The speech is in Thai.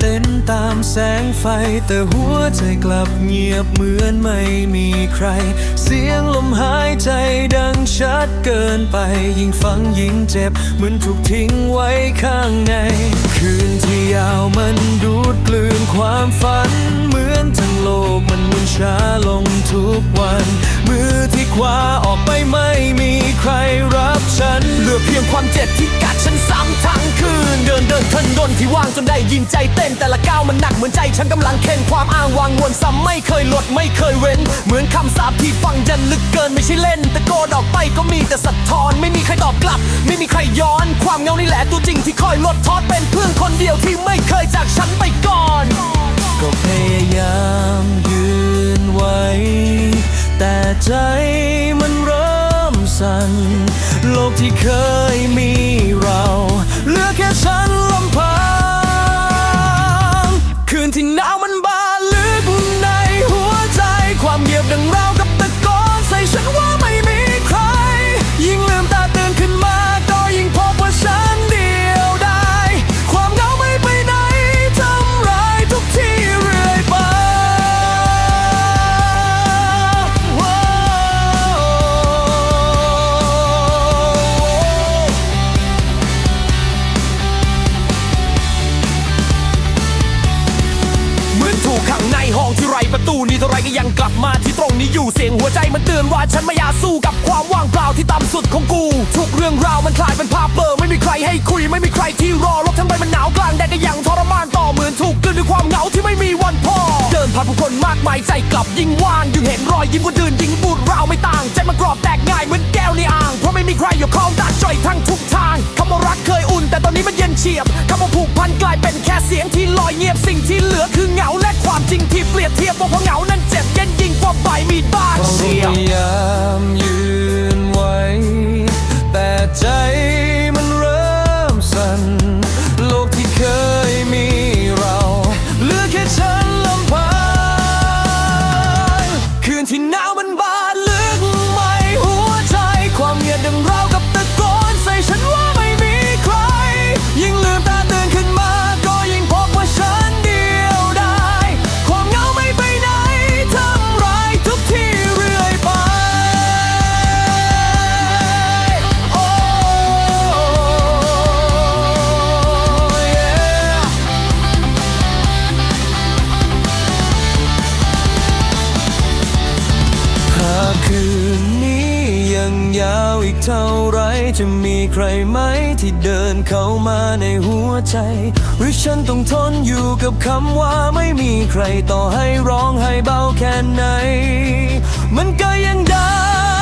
เต้นตามแสงไฟ แต่หัวใจกลับเงียบเหมือนไม่มีใคร เสียงลมหายใจดังชัดเกินไป ยิ่งฟังยิ่งเจ็บ เหมือนถูกทิ้งไว้ข้างใน คืนที่ยาวมันดูดกลืนความฝัน เหมือนทั้งโลกมันมุนช้าลงทุกวัน มือที่คว้าออกไปไม่มีใครรับฉัน เหลือเพียงความเจ็บที่ นทนดนที่ว่างจนได้ยินใจเต้นแต่ละก้าวมันหนักเหมือนใจฉันกำลังเค้นความอ้างวางวนซ้ำไม่เคยลดไม่เคยเว้น เหมือนคำสาปที่ฟังยันลึกเกินไม่ใช่เล่นแต่โกนออกไปก็มีแต่สะท้อน ไม่มีใครตอบกลับ ไม่มีใครย้อน ความเงานี่แหละตัวจริงที่คอยลดทอดเป็นเพื่อนคนเดียวที่ไม่เคยจากฉันไปก่อน ก็พยายามยืนไว้ แต่ใจมันเริ่มสั่นโลกที่เคยมี ประตูนี้เท่าไรก็ยังกลับมาที่ตรงนี้อยู่เสียงหัวใจมันเตือนว่าฉันไม่อยากสู้กับความว่างเปล่าที่ต่ำสุดของกู ทุกเรื่องราวมันคลายเป็นภาพเบลอไม่มีใครให้คุยไม่มีใครที่รอโลกทั้งใบมันหนาวกลางแดดก็ยังทรมานต่อเหมือนถูกกลืนด้วยความเหงาที่ไม่มีวันพอ เดินผ่านผู้คนมากมายใจกลับยิ่งว่างยิ่งเห็นรอยยิ้มคนอื่นยิ่งบูดราวไม่ต่างใจมันกรอบแตกง่ายเหมือนแก้วในอ่างเพราะไม่มีใครอยู่ข้องดักจ่อยทั้งทุกทาง งที่ลอยเงียบสิ่งที่เหลือคือเหงาและความจริงที่เปรียบเทียบว่าเพราะเหงานั้นเจ็บเย็นยิ่งกว่าใบมีดบาดเสียบยายามยืนไว้แต่ใจ เท่าไรจะมีใครไหมที่เดินเข้ามาในหัวใจ หรือฉันต้องทนอยู่กับคำว่าไม่มีใครต่อให้ร้องให้เบาแค่ไหน มันก็ยังได้